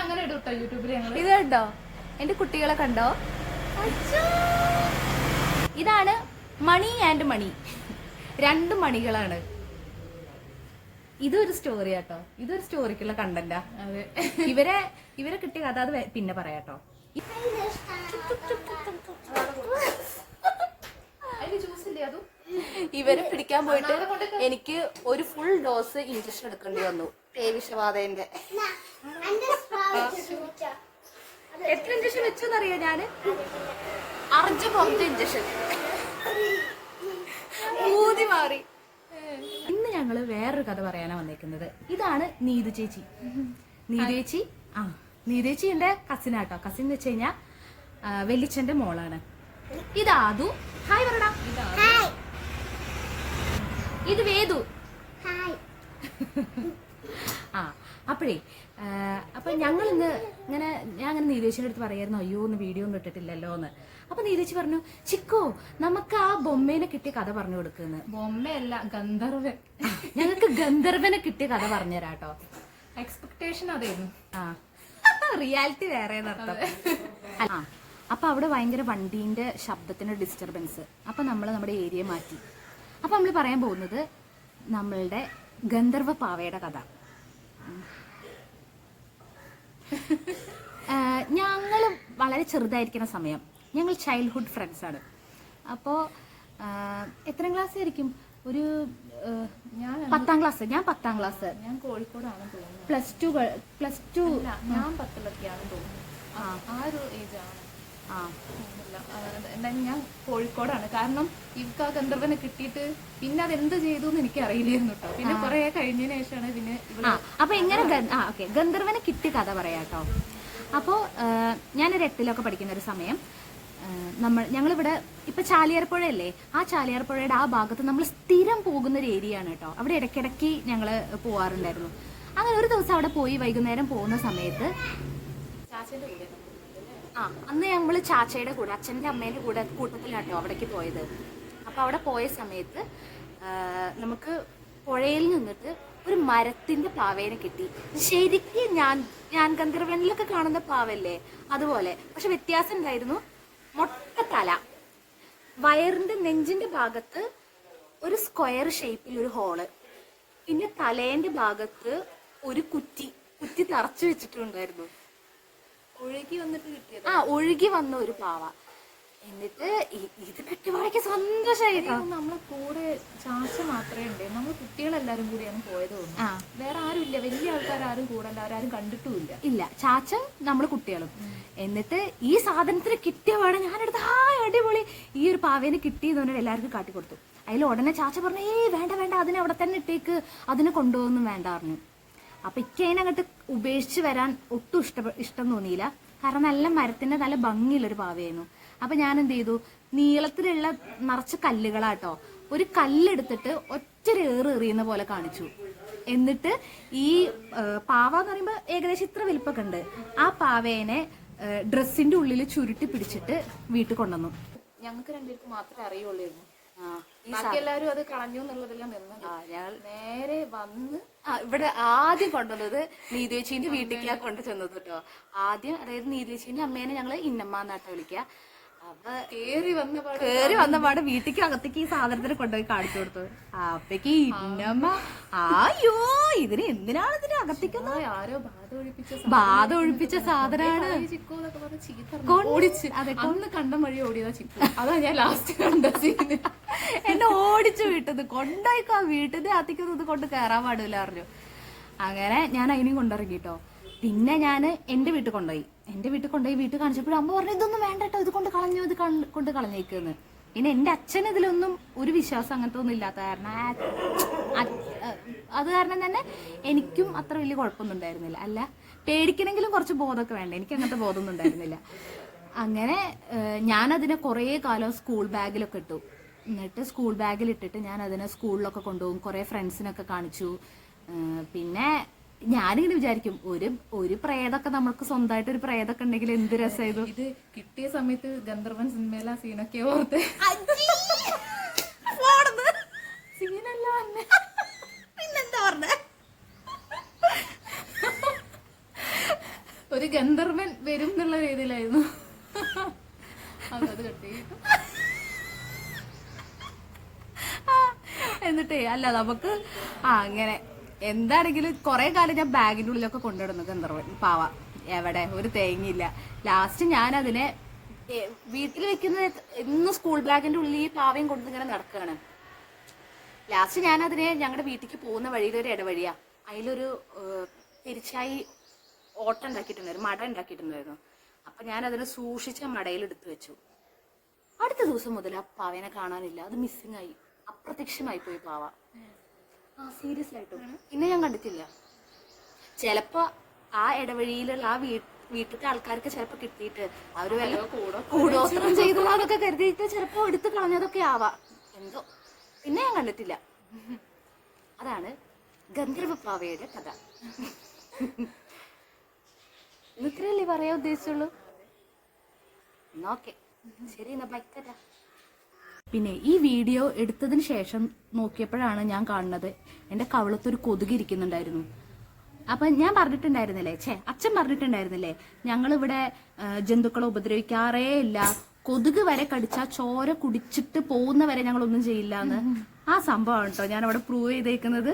അങ്ങനെ ഇടുട്ടോ യൂട്യൂബിൽ ഇത് കണ്ടോ എന്റെ കുട്ടികളെ കണ്ടോ. ഇതാണ് മണി ആൻഡ് മണി. രണ്ട് മണികളാണ്. ഇതൊരു സ്റ്റോറി ആട്ടോ. ഇതൊരു സ്റ്റോറിക്കുള്ള കണ്ടന്റാ ഇവരെ ഇവരെ കിട്ടിയ കഥ അത് പിന്നെ പറയാട്ടോ അതിന് ജ്യൂസ് ഇല്ലേ അതും ഇവരെ പിടിക്കാൻ പോയിട്ട് എനിക്ക് ഒരു ഫുൾ ഡോസ് ഇഞ്ചക്ഷൻ എടുക്കേണ്ടി വന്നു. വിഷബാധേന്റെ എത്ര ഇഞ്ചക്ഷൻ വെച്ചെന്നറിയോ ഞാൻ? അർജ പുറത്ത് ഇഞ്ചക്ഷൻ ഊതി മാറി. ഇന്ന് ഞങ്ങൾ വേറൊരു കഥ പറയാനാ വന്നേക്കുന്നത്. ഇതാണ് നീതു ചേച്ചി. നീതു ചേച്ചി ആ നീതു ചേച്ചി എന്റെ കസിനാട്ടോ കസിൻ എന്ന് വെച്ച് കഴിഞ്ഞാ വെല്ലിച്ചന്റെ മോളാണ്. ഇതാതു ഹായ് പറടാ ഇത് വേദു. ആ അപ്പോഴേ ആ, അപ്പൊ ഞങ്ങൾ ഇന്ന് ഇങ്ങനെ ഞാൻ അങ്ങനെ നീതേശിയുടെ അടുത്ത് പറയായിരുന്നു അയ്യോ ഒന്ന് വീഡിയോ ഒന്നും ഇട്ടിട്ടില്ലല്ലോ എന്ന്. അപ്പൊ നീതേശി പറഞ്ഞു ചിക്കോ നമുക്ക് ആ ബൊമ്മേനെ കിട്ടിയ കഥ പറഞ്ഞു കൊടുക്കുന്നു. ബൊമ്മയല്ല ഗന്ധർവൻ. ഞങ്ങൾക്ക് ഗന്ധർവനെ കിട്ടിയ കഥ പറഞ്ഞുതരാട്ടോ എക്സ്പെക്ടേഷൻ അതായിരുന്നു. ആ റിയാലിറ്റി വേറെ അപ്പൊ അവിടെ ഭയങ്കര വണ്ടീന്റെ ശബ്ദത്തിന്റെ ഡിസ്റ്റർബൻസ് അപ്പൊ നമ്മൾ നമ്മുടെ ഏരിയ മാറ്റി. അപ്പൊ നമ്മൾ പറയാൻ പോകുന്നത് നമ്മളുടെ ഗന്ധർവ പാവയുടെ കഥ. ഞങ്ങൾ വളരെ ചെറുതായിരിക്കുന്ന സമയം ഞങ്ങൾ ചൈൽഡ്ഹുഡ് ഫ്രണ്ട്സ് ആണ്. അപ്പോൾ എത്ര ക്ലാസ് ആയിരിക്കും? ഒരു ഞാൻ പത്താം ക്ലാസ് ഞാൻ പത്താം ക്ലാസ് ഞാൻ കോഴിക്കോടാണെന്ന് തോന്നുന്നു പ്ലസ് ടു പ്ലസ് ടു ഞാൻ പത്തിലൊക്കെയാണെന്ന് തോന്നുന്നു ആ. ആ ഒരു ഏജ് ആണ്. ആ എന്തായാലും ഞാൻ കോഴിക്കോടാണ്. കാരണം ഇവക്ക് ആ ഗന്ധർവനെ കിട്ടിയിട്ട് പിന്നെ അത് എന്ത് ചെയ്തു എന്ന് എനിക്ക് അറിയില്ലായിരുന്നു കേട്ടോ പിന്നെ കുറെ കഴിഞ്ഞതിന് ശേഷമാണ് പിന്നെ അപ്പൊ ഇങ്ങനെ ഓക്കെ. ഗന്ധർവനെ കിട്ടി കഥ പറയാട്ടോ അപ്പോ ആ, ഞാനൊരു എട്ടിലൊക്കെ പഠിക്കുന്ന ഒരു സമയം നമ്മൾ ഞങ്ങളിവിടെ ഇപ്പൊ ചാലിയാർപ്പുഴയല്ലേ? ആ ചാലിയാർപ്പുഴയുടെ ആ ഭാഗത്ത് നമ്മൾ സ്ഥിരം പോകുന്ന ഒരു ഏരിയ ആണ് കേട്ടോ അവിടെ ഇടയ്ക്കിടയ്ക്ക് ഞങ്ങൾ പോവാറുണ്ടായിരുന്നു. അങ്ങനെ ഒരു ദിവസം അവിടെ പോയി വൈകുന്നേരം പോകുന്ന സമയത്ത് ചാച്ചന്റെ കൂടെ ആ അന്ന് ഞങ്ങൾ ചാച്ചയുടെ കൂടെ അച്ഛന്റെ അമ്മേന്റെ കൂടെ കൂട്ടത്തിലാട്ടോ അവിടേക്ക് പോയത്. അപ്പോൾ അവിടെ പോയ സമയത്ത് നമുക്ക് പുഴയിൽ നിന്നിട്ട് ഒരു മരത്തിന്റെ പാവേനെ കിട്ടി. ശരിക്കും ഞാൻ ഞാൻ ഗന്ധർവനിലൊക്കെ കാണുന്ന പാവല്ലേ? അതുപോലെ. പക്ഷെ വ്യത്യാസം ഉണ്ടായിരുന്നു മൊട്ട തല. വയറിന്റെ നെഞ്ചിന്റെ ഭാഗത്ത് ഒരു സ്ക്വയർ ഷേപ്പിൽ ഒരു ഹോൾ. പിന്നെ തലേന്റെ ഭാഗത്ത് ഒരു കുറ്റി കുറ്റി തറച്ചു വെച്ചിട്ടുണ്ടായിരുന്നു. ഒഴുകി വന്നിട്ട് കിട്ടിയത്. ആ ഒഴുകി വന്ന ഒരു പാവ. എന്നിട്ട് ഇ- ഇത് കിട്ടിയപ്പോഴേക്ക് സന്തോഷമായിരുന്നു നമ്മളെ കൂടെ ചാച്ച മാത്രമേ ഉണ്ടേ. നമ്മൾ കുട്ടികളെല്ലാരും കൂടിയാണ് പോയത് തോന്നുന്നു ആ. വേറെ ആരും ഇല്ല. വലിയ ആൾക്കാരും കൂടെ ആരും കണ്ടിട്ടുമില്ല ഇല്ല. ചാച്ച നമ്മൾ കുട്ടികളും. എന്നിട്ട് ഈ സാധനത്തിന് കിട്ടിയ പാടെ ഞാനെടുത്ത് ആ അടിപൊളി. ഈ ഒരു പാവേനെ കിട്ടിയെന്ന് പറഞ്ഞിട്ട് എല്ലാവർക്കും കാട്ടിക്കൊടുത്തു. അതിൽ ഉടനെ ചാച്ച പറഞ്ഞു ഏയ് വേണ്ട വേണ്ട. അതിനെ അവിടെ തന്നെ ഇട്ടേക്ക്. അതിനെ കൊണ്ടുപോകുന്നു വേണ്ട പറഞ്ഞു. അപ്പൊ ഇക്കതിനകത്ത് ഉപേക്ഷിച്ച് വരാൻ ഒട്ടും ഇഷ്ട ഇഷ്ടം തോന്നിയില്ല. കാരണം നല്ല മരത്തിന്റെ നല്ല ഭംഗിയുള്ളൊരു പാവയായിരുന്നു. അപ്പൊ ഞാൻ എന്ത് ചെയ്തു നീളത്തിലുള്ള നിറച്ച് കല്ലുകളാട്ടോ ഒരു കല്ലെടുത്തിട്ട് ഒറ്റ എറിയുന്ന പോലെ കാണിച്ചു. എന്നിട്ട് ഈ പാവ എന്ന് പറയുമ്പോൾ ഏകദേശം ഇത്ര വലിപ്പൊക്കെ ഉണ്ട്. ആ പാവേനെ ഡ്രസ്സിന്റെ ഉള്ളിൽ ചുരുട്ടി പിടിച്ചിട്ട് വീട്ടിൽ കൊണ്ടുവന്നു. ഞങ്ങൾക്ക് രണ്ടുപേർക്ക് മാത്രമേ ഈ ബാക്കി എല്ലാരും അത് കളഞ്ഞു എന്നുള്ളതെല്ലാം നിന്ന് ഞങ്ങൾ നേരെ വന്ന് ഇവിടെ ആദ്യം കൊണ്ടുവന്നത് നീതുവേച്ചിന്റെ വീട്ടിലേക്കാണ് കൊണ്ടു ചെന്നത് കേട്ടോ. ആദ്യം അതായത് നീതുവേച്ചിന്റെ അമ്മേനെ ഞങ്ങൾ ഇന്നമ്മ എന്നാട്ടോ വിളിക്കുക. കേറി വന്ന പാട് വീട്ടിക്ക് അകത്തേക്ക് ഈ സാധനത്തിന് കൊണ്ടുപോയി കാണിച്ചു കൊടുത്തു. അപ്പക്ക് ഇന്നമ്മ അയ്യോ ഇതിന് എന്തിനാണ് ഇതിന് അകത്തേക്കൊന്നും ബാധ ഒഴിപ്പിച്ച അതെ, അന്ന് കണ്ടം വഴി ഓടിയതാ ചിക്കു. അതാ ഞാൻ ലാസ്റ്റ് കണ്ട സീന് എന്നെ ഓടിച്ചു വിട്ടത്. കൊണ്ടായിക്കോ വീട്ടിന്റെ അകത്തേക്കൊന്നും ഇത് കൊണ്ട് കയറാൻ പാടില്ല പറഞ്ഞു അങ്ങനെ ഞാൻ അതിനെയും കൊണ്ടിറങ്ങി കേട്ടോ പിന്നെ ഞാൻ എന്റെ വീട്ടിൽ കൊണ്ടുപോയി. എന്റെ വീട്ടിൽ കൊണ്ടുപോയി വീട്ടിൽ കാണിച്ചപ്പോൾ അമ്മ പറഞ്ഞു ഇതൊന്നും വേണ്ട കേട്ടോ ഇത് കൊണ്ട് കളഞ്ഞു ഇത് കൊണ്ട് കളഞ്ഞേക്കുന്നു. പിന്നെ എന്റെ അച്ഛൻ ഇതിലൊന്നും ഒരു വിശ്വാസം അങ്ങനത്തെ ഒന്നും ഇല്ലാത്ത കാരണം അത് കാരണം തന്നെ എനിക്കും അത്ര വലിയ കുഴപ്പമൊന്നും ഉണ്ടായിരുന്നില്ല. അല്ല പേടിക്കണമെങ്കിലും കുറച്ച് ബോധമൊക്കെ വേണ്ട? എനിക്ക് അങ്ങനത്തെ ബോധമൊന്നും ഉണ്ടായിരുന്നില്ല. അങ്ങനെ ഞാനതിനെ കുറേ കാലം സ്കൂൾ ബാഗിലൊക്കെ ഇട്ടു. എന്നിട്ട് സ്കൂൾ ബാഗിൽ ഇട്ടിട്ട് ഞാൻ അതിനെ സ്കൂളിലൊക്കെ കൊണ്ടുപോകും കുറേ ഫ്രണ്ട്സിനൊക്കെ കാണിച്ചു. പിന്നെ ഞാനിങ്ങനെ വിചാരിക്കും ഒരു ഒരു പ്രേതൊക്കെ നമ്മൾക്ക് സ്വന്തമായിട്ട് ഒരു പ്രേതൊക്കെ ഉണ്ടെങ്കിൽ എന്ത് രസമായിരുന്നു? ഇത് കിട്ടിയ സമയത്ത് ഗന്ധർവൻ സിനിമയിലെ സീനൊക്കെ ഓർത്ത്. സീനല്ല വന്നെ. പിന്നെന്താ പറഞ്ഞേ? ഒരു ഗന്ധർവൻ വരും എന്നുള്ള രീതിയിലായിരുന്നു. അത് കട്ട് എന്നിട്ടേ അല്ല നമുക്ക് ആ അങ്ങനെ എന്താണെങ്കിലും കുറെ കാലം ഞാൻ ബാഗിന്റെ ഉള്ളിലൊക്കെ കൊണ്ടുവരുന്നു ഗന്ധർവൻ പാവ. എവിടെ? ഒരു തേങ്ങയില്ല. ലാസ്റ്റ് ഞാൻ അതിനെ വീട്ടിൽ വെക്കുന്ന ഇന്ന് സ്കൂൾ ബാഗിന്റെ ഉള്ളിൽ ഈ പാവയും കൊണ്ട് ഇങ്ങനെ നടക്കുകയാണ് ലാസ്റ്റ് ഞാൻ അതിനെ ഞങ്ങളുടെ വീട്ടിലേക്ക് പോകുന്ന വഴിയിൽ ഒരു ഇടവഴിയാ അതിലൊരു തിരിച്ചായി ഓട്ടം ഉണ്ടാക്കിയിട്ടുണ്ടായിരുന്നു മട ഉണ്ടാക്കിയിട്ടുണ്ടായിരുന്നു. അപ്പൊ ഞാൻ അതിനെ സൂക്ഷിച്ച മടയിൽ എടുത്തു വെച്ചു. അടുത്ത ദിവസം മുതൽ ആ പാവേനെ കാണാനില്ല. അത് മിസ്സിങ് ആയി. അപ്രത്യക്ഷമായി പോയി പാവ. സീരിയസ് ആയിട്ടോ പിന്നെ ഞാൻ കണ്ടിട്ടില്ല. ചിലപ്പോ ആ ഇടവഴിയിലുള്ള ആ വീട്ടിലത്തെ ആൾക്കാർക്ക് ചിലപ്പോ കിട്ടിയിട്ട് അവർ വല്ല കൂടോത്രം ചെയ്തതൊക്കെ കരുതിയിട്ട് ചിലപ്പോ എടുത്തു കളഞ്ഞതൊക്കെ ആവാം. എന്തോ. പിന്നെ ഞാൻ കണ്ടിട്ടില്ല. അതാണ് ഗന്ധർവ പാവയുടെ കഥ ഇത്രയല്ലേ പറയാൻ ഉദ്ദേശിച്ചുള്ളൂ? എന്നാ ഓക്കെ. ശരി എന്നാ ബൈക്കറ്റാ പിന്നെ ഈ വീഡിയോ എടുത്തതിന് ശേഷം നോക്കിയപ്പോഴാണ് ഞാൻ കാണുന്നത്. എന്റെ കവളത്തൊരു കൊതുക് ഇരിക്കുന്നുണ്ടായിരുന്നു. അപ്പൊ ഞാൻ പറഞ്ഞിട്ടുണ്ടായിരുന്നില്ലേ? ഛേ അച്ഛൻ പറഞ്ഞിട്ടുണ്ടായിരുന്നില്ലേ? ഞങ്ങളിവിടെ ജന്തുക്കളെ ഉപദ്രവിക്കാറേ ഇല്ല. കൊതുക് വരെ കടിച്ചാ ചോര കുടിച്ചിട്ട് പോകുന്ന വരെ ഞങ്ങളൊന്നും ചെയ്യില്ല എന്ന് ആ സംഭവമാണ് കേട്ടോ ഞാൻ അവിടെ പ്രൂവ് ചെയ്തേക്കുന്നത്.